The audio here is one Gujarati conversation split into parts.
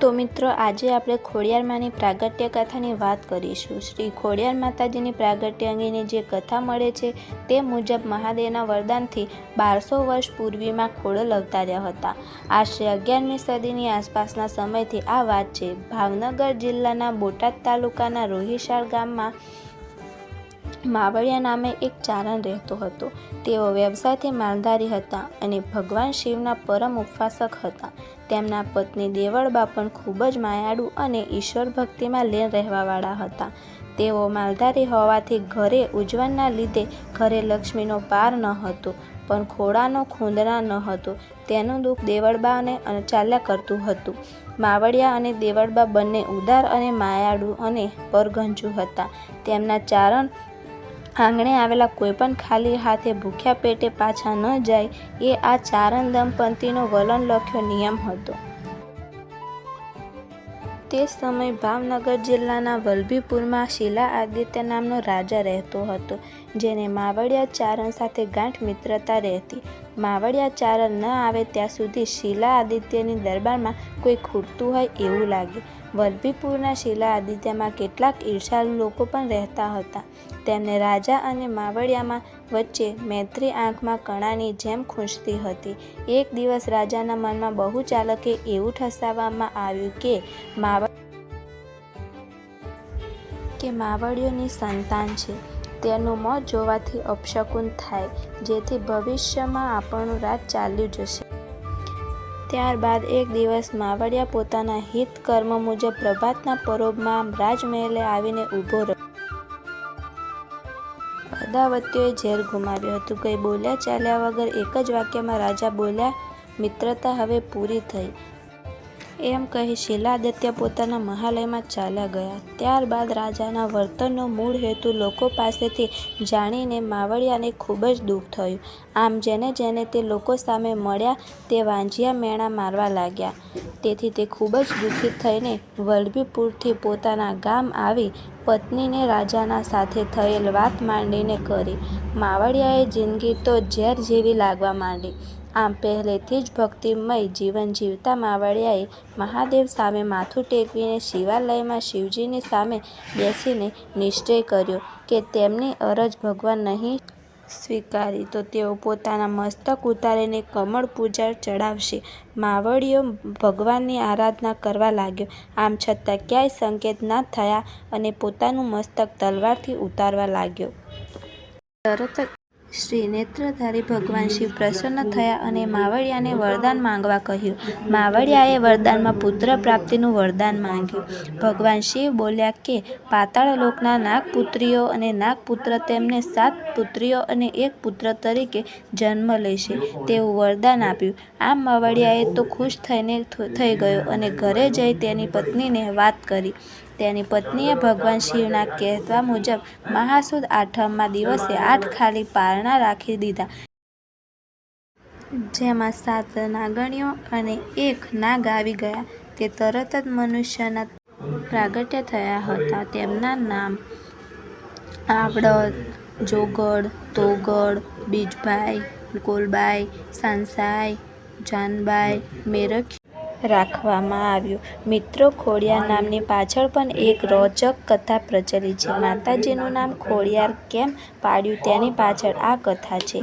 તો મિત્રો, આજે આપણે ખોડિયારમાંની પ્રાગટ્ય કથાની વાત કરીશું. શ્રી ખોડિયાર માતાજીની પ્રાગટ્ય અંગેની જે કથા મળે છે, તે મુજબ મહાદેવના વરદાનથી બારસો વર્ષ પૂર્વીમાં ખોડલ અવતાર્યા હતા. આશરે અગિયારમી સદીની આસપાસના સમયથી આ વાત છે. ભાવનગર જિલ્લાના બોટાદ તાલુકાના રોહિશાળ ગામમાં માવડિયા નામે એક ચારણ રહેતો હતો. તેઓ વ્યવસાયથી માલધારી હતા અને ભગવાન શિવના પરમ ઉપવાસક હતા. તેમના પત્ની દેવળબા પણ ખૂબ જ માયાળુ અને ઈશ્વર ભક્તિમાં લેન રહેવાવાળા હતા. તેઓ માલધારી હોવાથી ઘરે ઉજવણના લીધે ઘરે લક્ષ્મીનો પાર ન હતો, પણ ખોડાનો ખૂંદણા ન હતો. તેનું દુઃખ દેવળબાને ચાલ્યા કરતું હતું. માવડિયા અને દેવળબા બંને ઉદાર અને માયાળુ અને પરગંજુ હતા. તેમના ચારણ આંગણે આવેલા કોઈપણ ખાલી હાથે ભૂખ્યા પેટે પાછા ન જાય, એ આ ચારણ દંપતીનો વલણ લખ્યો નિયમ હતો. તે સમય ભાવનગર જિલ્લાના વલભીપુરમાં શિલા આદિત્ય નામનો રાજા રહેતો હતો, જેને માવડિયા ચારણ સાથે ગાંઠ મિત્રતા રહેતી. માવડિયા ચારણ ન આવે ત્યાં સુધી શિલા આદિત્યની દરબારમાં કોઈ ખૂટતું હોય એવું લાગે. વલભીપુરના શિલા આદિત્યમાં કેટલાક ઈર્ષાળુ લોકો પણ રહેતા હતા. તેમને રાજા અને માવડિયામાં વચ્ચે મૈત્રી આંખમાં કણાની જેમ ખૂંચતી હતી. એક દિવસ રાજાના મનમાં બહુ ચાલકે એવું ઠસાવવામાં આવ્યું કે માવ કે માવડીઓની સંતાન છે. તેનું મોત જોવાથી અપશકુન થાય, જેથી ભવિષ્યમાં આપણું રાજ ચાલ્યું જશે. ત્યારબાદ એક દિવસ માવડિયા પોતાના હિત કર્મ મુજબ પ્રભાતના પરોબમાં રાજમહેલે આવીને ઊભો રહ્યો. અદાવતીઓએ ઝેર ગુમાવ્યું હતું. કંઈ બોલ્યા ચાલ્યા વગર એક જ વાક્યમાં રાજા બોલ્યા, મિત્રતા હવે પૂરી થઈ. એમ કહી શિલાદિત્ય પોતાના મહાલયમાં ચાલ્યા ગયા. ત્યારબાદ રાજાના વર્તનનો મૂળ હેતુ લોકો પાસેથી જાણીને માવડિયાને ખૂબ જ દુઃખ થયું. આમ જેને જેને તે લોકો સામે મળ્યા, તે વાંજિયા મેણા મારવા લાગ્યા. તેથી તે ખૂબ જ દુઃખિત થઈને વલભીપુરથી પોતાના ગામ આવી પત્નીને રાજાના સાથે થયેલ વાત માંડીને કરી. માવડિયાએ જિંદગી તો ઝેર જેવી લાગવા માંડી. આમ પહેલેથી જ ભક્તિમય જીવન જીવતા માવડિયાએ મહાદેવ સામે માથું ટેકવીને શિવાલયમાં શિવજીની સામે બેસીને નિશ્ચય કર્યો કે તેમની અરજ ભગવાન નહીં સ્વીકારી, તો તેઓ પોતાના મસ્તક ઉતારીને કમળ પૂજા ચડાવશે. માવડીઓ ભગવાનની આરાધના કરવા લાગ્યો. આમ છતાં ક્યાંય સંકેત ના થયા અને પોતાનું મસ્તક તલવારથી ઉતારવા લાગ્યો. તરત શ્રી નેત્રધારી ભગવાન શિવ પ્રસન્ન થયા અને માવડિયાને વરદાન માંગવા કહ્યું. માવડિયાએ વરદાનમાં પુત્ર પ્રાપ્તિનું વરદાન માંગ્યું. ભગવાન શિવ બોલ્યા કે, પાતાળ લોકના નાગપુત્રીઓ અને નાગપુત્ર તેમને સાત પુત્રીઓ અને એક પુત્ર તરીકે જન્મ લેશે. તેવું વરદાન આપ્યું. આમ માવડિયાએ તો ખુશ થઈને થઈ ગયો અને ઘરે જઈ તેની પત્નીને વાત કરી. તેની પત્નીએ ભગવાન શિવના કહેવા મુજબ મહાસુદ આઠમમાં દિવસે આઠ ખાલી પારણા રાખી દીધા. જેમાં સાત નાગણીઓ અને એક નાગ આવી ગયા. તે તરત જ મનુષ્યના પ્રાગટ્ય થયા હતા. તેમના નામ આવડત, જોગડ, તોગડ, બીજભાઈ, ગોલબાઈ સાંસાઈ જાનબાઈ, મેરખ રાખવામાં આવ્યું. મિત્રો, ખોડિયાર નામની પાછળ પણ એક રોચક કથા પ્રચલિત છે. માતાજીનું નામ ખોડિયાર કેમ પાડ્યું તેની પાછળ આ કથા છે.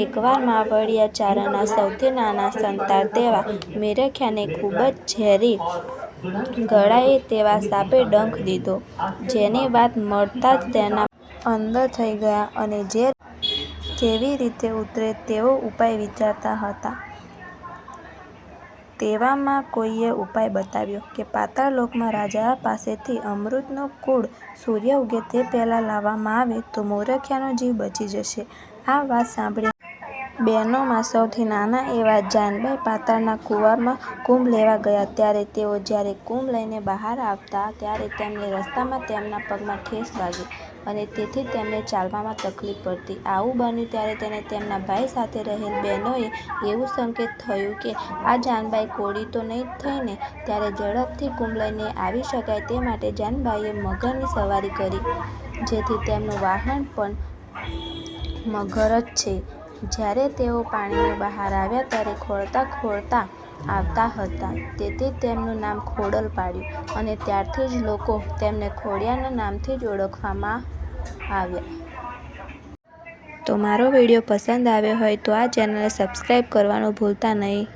એકવાર માવડિયા ચારણના સૌથી નાના સંતાન તેવા મેરખ્યાને ખૂબ જ ઝેરી ગળાએ તેવા સાપે ડંખ દીધો. જેની વાત મળતા જ તેના અંદર થઈ ગયા અને જે કેવી રીતે ઉતરે તેવો ઉપાય વિચારતા હતા. તેવામાં કોઈએ ઉપાય બતાવ્યો કે પાતાળ લોકમાં રાજા પાસેથી અમૃતનો કુળ સૂર્ય ઉગે તે પહેલાં લાવવામાં આવે તો મોરખિયાનો જીવ બચી જશે. આ વાત સાંભળી બહેનોમાં સૌથી નાના એવા જાનબાઈ પાતાળના કૂવામાં કુંભ લેવા ગયા. ત્યારે તેઓ જ્યારે કુંભ લઈને બહાર આવતા, ત્યારે તેમને રસ્તામાં તેમના પગમાં ઠેસ વાગી અને તેથી તેમને ચાલવામાં તકલીફ પડતી. આવું બન્યું ત્યારે તેને તેમના ભાઈ સાથે રહેલ બહેનોએ એવું સંકેત થયું કે, આ જાનબાઈ કોળી તો નહીં થઈને ત્યારે ઝડપથી કુંભલઈને આવી શકાય તે માટે જાનબાઈએ મગરની સવારી કરી, જેથી તેમનું વાહન પણ મગર જ છે. જ્યારે તેઓ પાણીની બહાર આવ્યા ત્યારે ખોળતા ખોળતા આવતા હતા તેથી તેમનું નામ ખોડલ પાડ્યું અને ત્યારથી જ લોકો તેમને ખોડિયાના નામથી જ ઓળખવામાં આવ્યા. તો મારો વીડિયો પસંદ આવ્યો હોય તો આ ચેનલને સબસ્ક્રાઈબ કરવાનું ભૂલતા નહીં.